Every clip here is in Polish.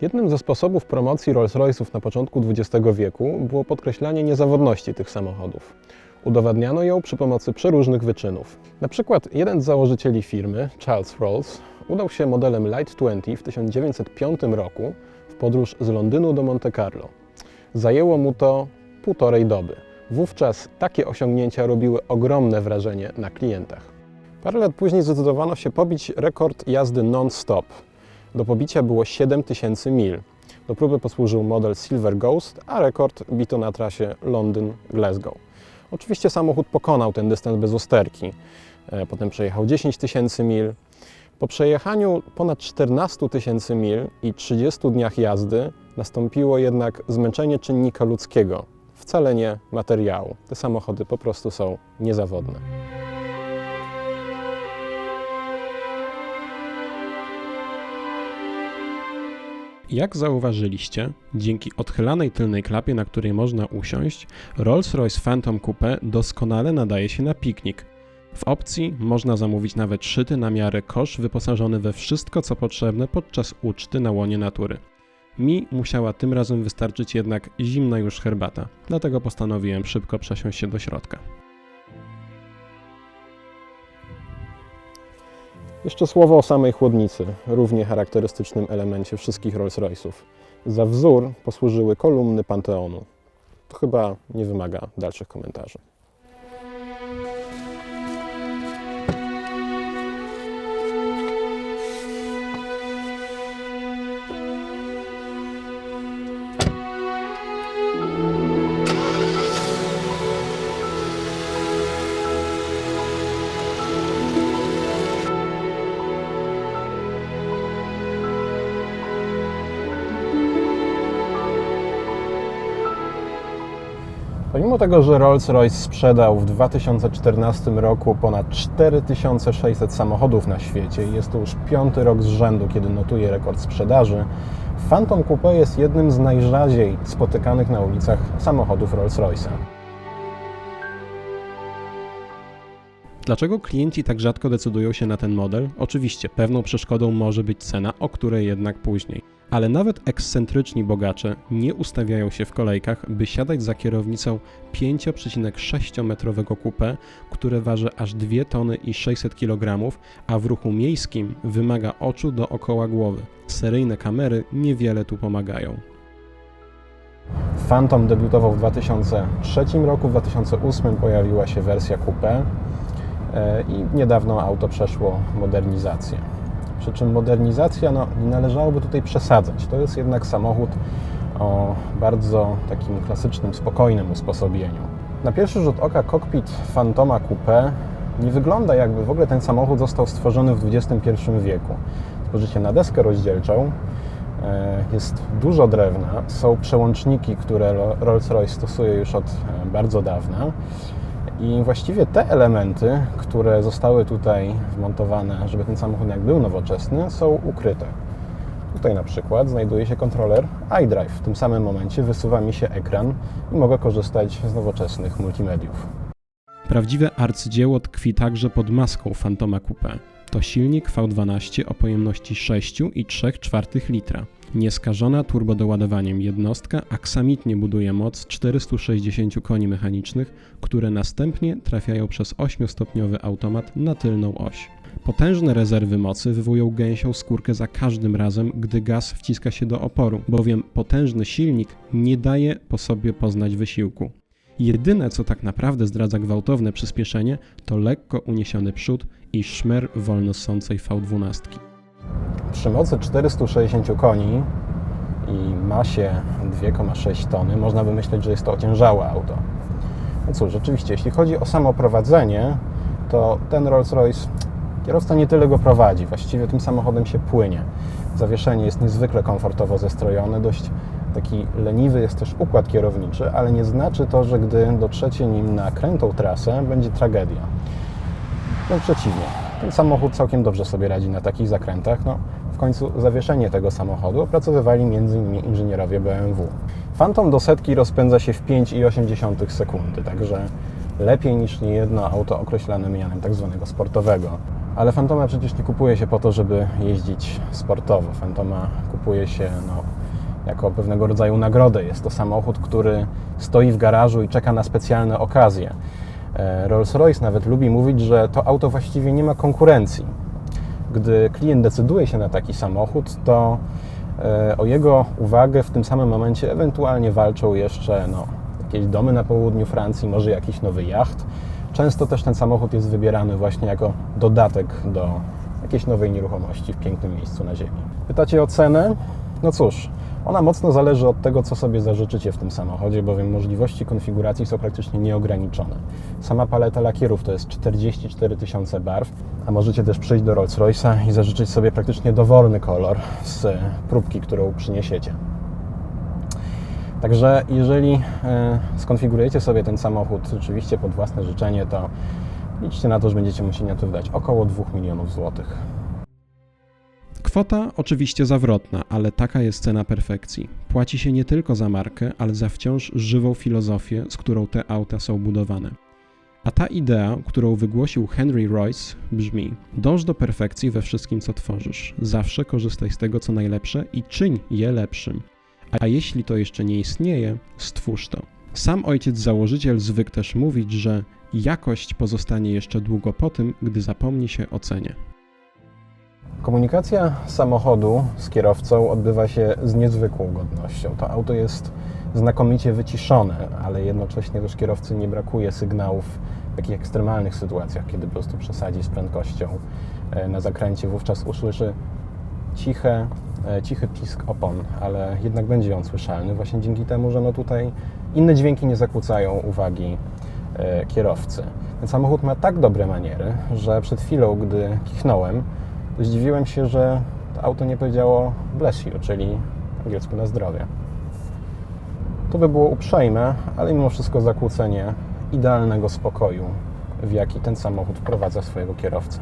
Jednym ze sposobów promocji Rolls-Royce'ów na początku XX wieku było podkreślanie niezawodności tych samochodów. Udowadniano ją przy pomocy przeróżnych wyczynów. Na przykład jeden z założycieli firmy, Charles Rolls, udał się modelem Light 20 w 1905 roku w podróż z Londynu do Monte Carlo. Zajęło mu to półtorej doby. Wówczas takie osiągnięcia robiły ogromne wrażenie na klientach. Parę lat później zdecydowano się pobić rekord jazdy non-stop. Do pobicia było 7000 mil. Do próby posłużył model Silver Ghost, a rekord bito na trasie Londyn-Glasgow. Oczywiście samochód pokonał ten dystans bez usterki. E, Potem przejechał 10 tysięcy mil. Po przejechaniu ponad 14 tysięcy mil i 30 dniach jazdy nastąpiło jednak zmęczenie czynnika ludzkiego, wcale nie materiału. Te samochody po prostu są niezawodne. Jak zauważyliście, dzięki odchylanej tylnej klapie, na której można usiąść, Rolls-Royce Phantom Coupe doskonale nadaje się na piknik. W opcji można zamówić nawet szyty na miarę kosz wyposażony we wszystko co potrzebne podczas uczty na łonie natury. Mi musiała tym razem wystarczyć jednak zimna już herbata, dlatego postanowiłem szybko przesiąść się do środka. Jeszcze słowo o samej chłodnicy, równie charakterystycznym elemencie wszystkich Rolls-Royce'ów. Za wzór posłużyły kolumny Panteonu. To chyba nie wymaga dalszych komentarzy. Pomimo tego, że Rolls-Royce sprzedał w 2014 roku ponad 4600 samochodów na świecie i jest to już piąty rok z rzędu, kiedy notuje rekord sprzedaży, Phantom Coupe jest jednym z najrzadziej spotykanych na ulicach samochodów Rolls-Royce'a. Dlaczego klienci tak rzadko decydują się na ten model? Oczywiście, pewną przeszkodą może być cena, o której jednak później. Ale nawet ekscentryczni bogacze nie ustawiają się w kolejkach, by siadać za kierownicą 5,6-metrowego coupé, które waży aż 2 tony i 600 kg, a w ruchu miejskim wymaga oczu dookoła głowy. Seryjne kamery niewiele tu pomagają. Phantom debiutował w 2003 roku, w 2008 pojawiła się wersja coupé i niedawno auto przeszło modernizację. Przy czym modernizacja, no, nie należałoby tutaj przesadzać. To jest jednak samochód o bardzo takim klasycznym, spokojnym usposobieniu. Na pierwszy rzut oka kokpit Fantoma Coupe nie wygląda jakby w ogóle ten samochód został stworzony w XXI wieku. Spojrzycie na deskę rozdzielczą, e, jest dużo drewna, są przełączniki, które Rolls-Royce stosuje już od e, bardzo dawna. I właściwie te elementy, które zostały tutaj wmontowane, żeby ten samochód jak był nowoczesny, są ukryte. Tutaj na przykład znajduje się kontroler iDrive. W tym samym momencie wysuwa mi się ekran i mogę korzystać z nowoczesnych multimediów. Prawdziwe arcydzieło tkwi także pod maską Fantoma Coupe. To silnik V12 o pojemności 6,3 litra. Nieskażona turbodoładowaniem jednostka aksamitnie buduje moc 460 koni mechanicznych, które następnie trafiają przez 8-stopniowy automat na tylną oś. Potężne rezerwy mocy wywołują gęsią skórkę za każdym razem, gdy gaz wciska się do oporu, bowiem potężny silnik nie daje po sobie poznać wysiłku. Jedyne, co tak naprawdę zdradza gwałtowne przyspieszenie, to lekko uniesiony przód i szmer wolno ssącej V12. Przy mocy 460 koni i masie 2,6 tony można by myśleć, że jest to ociężałe auto. No cóż, rzeczywiście, jeśli chodzi o samo prowadzenie, to ten Rolls-Royce kierowca nie tyle go prowadzi, właściwie tym samochodem się płynie. Zawieszenie jest niezwykle komfortowo zestrojone, dość taki leniwy jest też układ kierowniczy, ale nie znaczy to, że gdy dotrzecie nim na krętą trasę, będzie tragedia. Wręcz przeciwnie. Ten samochód całkiem dobrze sobie radzi na takich zakrętach. No, w końcu zawieszenie tego samochodu opracowywali m.in. inżynierowie BMW. Phantom do setki rozpędza się w 5,8 sekundy, także lepiej niż niejedno auto określane mianem tak zwanego sportowego. Ale Fantoma przecież nie kupuje się po to, żeby jeździć sportowo. Fantoma kupuje się no, jako pewnego rodzaju nagrodę. Jest to samochód, który stoi w garażu i czeka na specjalne okazje. E, Rolls-Royce nawet lubi mówić, że to auto właściwie nie ma konkurencji. Gdy klient decyduje się na taki samochód, to e, o jego uwagę w tym samym momencie ewentualnie walczą jeszcze no, jakieś domy na południu Francji, może jakiś nowy jacht. Często też ten samochód jest wybierany właśnie jako dodatek do jakiejś nowej nieruchomości w pięknym miejscu na ziemi. Pytacie o cenę? No cóż, ona mocno zależy od tego, co sobie zażyczycie w tym samochodzie, bowiem możliwości konfiguracji są praktycznie nieograniczone. Sama paleta lakierów to jest 44 tysiące barw, a możecie też przyjść do Rolls-Royce'a i zażyczyć sobie praktycznie dowolny kolor z próbki, którą przyniesiecie. Także jeżeli e, skonfigurujecie sobie ten samochód rzeczywiście pod własne życzenie, to liczcie na to, że będziecie musieli na to wydać około 2 milionów złotych. Kwota oczywiście zawrotna, ale taka jest cena perfekcji. Płaci się nie tylko za markę, ale za wciąż żywą filozofię, z którą te auta są budowane. A ta idea, którą wygłosił Henry Royce, brzmi: Dąż do perfekcji we wszystkim, co tworzysz. Zawsze korzystaj z tego, co najlepsze i czyń je lepszym. A jeśli to jeszcze nie istnieje, stwórz to. Sam ojciec założyciel zwykł też mówić, że jakość pozostanie jeszcze długo po tym, gdy zapomni się o cenie. Komunikacja samochodu z kierowcą odbywa się z niezwykłą godnością. To auto jest znakomicie wyciszone, ale jednocześnie też kierowcy nie brakuje sygnałów w takich ekstremalnych sytuacjach, kiedy po prostu przesadzi z prędkością e, na zakręcie, wówczas usłyszy ciche, e, cichy pisk opon, ale jednak będzie on słyszalny właśnie dzięki temu, że no tutaj inne dźwięki nie zakłócają uwagi e, kierowcy. Ten samochód ma tak dobre maniery, że przed chwilą, gdy kichnąłem, zdziwiłem się, że to auto nie powiedziało bless you, czyli angielsku na zdrowie. To by było uprzejme, ale mimo wszystko zakłócenie idealnego spokoju, w jaki ten samochód wprowadza swojego kierowcę.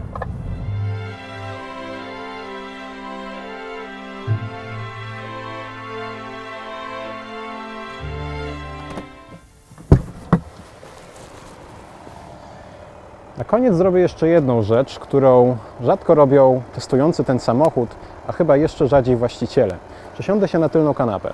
Na koniec zrobię jeszcze jedną rzecz, którą rzadko robią testujący ten samochód, a chyba jeszcze rzadziej właściciele. Przesiądę się na tylną kanapę.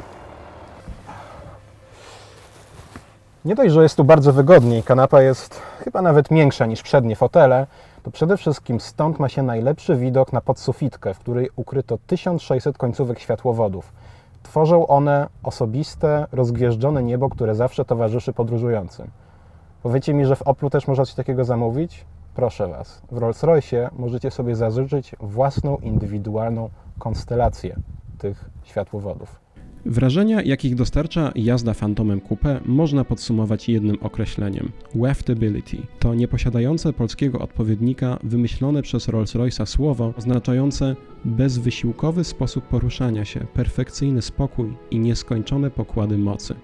Nie dość, że jest tu bardzo wygodnie i kanapa jest chyba nawet większa niż przednie fotele, to przede wszystkim stąd ma się najlepszy widok na podsufitkę, w której ukryto 1600 końcówek światłowodów. Tworzą one osobiste, rozgwieżdżone niebo, które zawsze towarzyszy podróżującym. Powiecie mi, że w Oplu też można coś takiego zamówić? Proszę Was, w Rolls-Royce możecie sobie zażyczyć własną indywidualną konstelację tych światłowodów. Wrażenia, jakich dostarcza jazda Phantomem Coupe, można podsumować jednym określeniem: waftability. To nieposiadające polskiego odpowiednika wymyślone przez Rolls-Royce'a słowo oznaczające bezwysiłkowy sposób poruszania się, perfekcyjny spokój i nieskończone pokłady mocy.